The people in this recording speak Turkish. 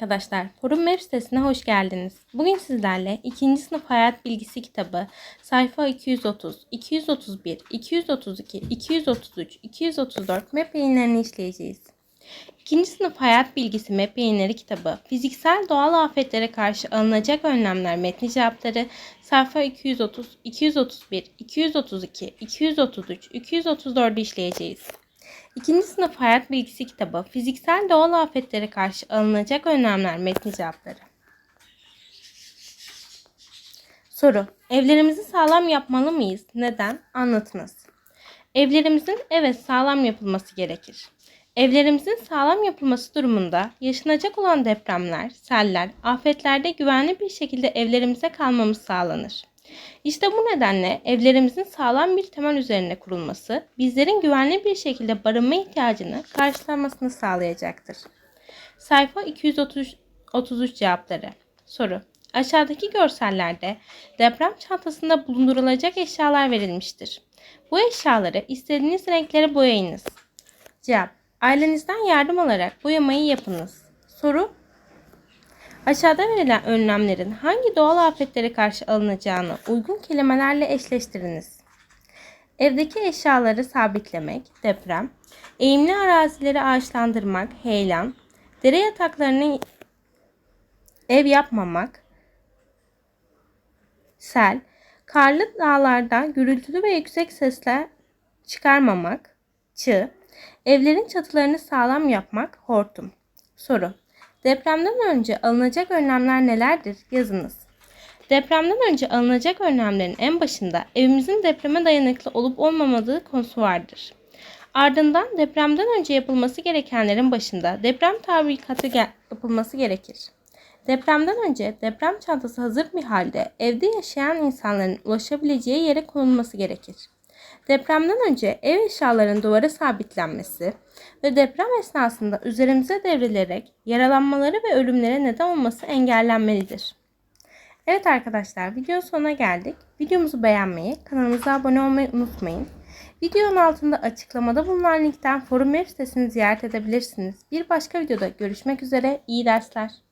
Arkadaşlar, Forum Web sitesine hoş geldiniz. Bugün sizlerle 2. sınıf hayat bilgisi kitabı sayfa 230, 231, 232, 233, 234 map yayınlarını işleyeceğiz. 2. sınıf hayat bilgisi map yayınları kitabı fiziksel doğal afetlere karşı alınacak önlemler metni cevapları sayfa 230, 231, 232, 233, 234'ü işleyeceğiz. İkinci sınıf hayat bilgisi kitabı fiziksel doğal afetlere karşı alınacak önlemler metni cevapları. Soru. Evlerimizi sağlam yapmalı mıyız? Neden? Anlatınız. Evlerimizin evet sağlam yapılması gerekir. Evlerimizin sağlam yapılması durumunda yaşanacak olan depremler, seller, afetlerde güvenli bir şekilde evlerimize kalmamız sağlanır. İşte bu nedenle evlerimizin sağlam bir temel üzerine kurulması bizlerin güvenli bir şekilde barınma ihtiyacını karşılamasını sağlayacaktır. Sayfa 233 cevapları. Soru. Aşağıdaki görsellerde deprem çantasında bulundurulacak eşyalar verilmiştir. Bu eşyaları istediğiniz renklere boyayınız. Cevap. Ailenizden yardım alarak boyamayı yapınız. Soru Aşağıda verilen önlemlerin hangi doğal afetlere karşı alınacağını uygun kelimelerle eşleştiriniz. Evdeki eşyaları sabitlemek, deprem, eğimli arazileri ağaçlandırmak, heyelan, dere yataklarını ev yapmamak, sel, karlı dağlarda gürültülü ve yüksek sesler çıkarmamak, çığ, evlerin çatılarını sağlam yapmak, hortum. Soru. Depremden önce alınacak önlemler nelerdir? Yazınız. Depremden önce alınacak önlemlerin en başında evimizin depreme dayanıklı olup olmamadığı konusu vardır. Ardından depremden önce yapılması gerekenlerin başında deprem tabrikatı yapılması gerekir. Depremden önce deprem çantası hazır bir halde evde yaşayan insanların ulaşabileceği yere konulması gerekir. Depremden önce ev eşyalarının duvara sabitlenmesi ve deprem esnasında üzerimize devrilerek yaralanmaları ve ölümlere neden olması engellenmelidir. Evet arkadaşlar videonun sonuna geldik. Videomuzu beğenmeyi, kanalımıza abone olmayı unutmayın. Videonun altında açıklamada bulunan linkten forum web sitesini ziyaret edebilirsiniz. Bir başka videoda görüşmek üzere. İyi dersler.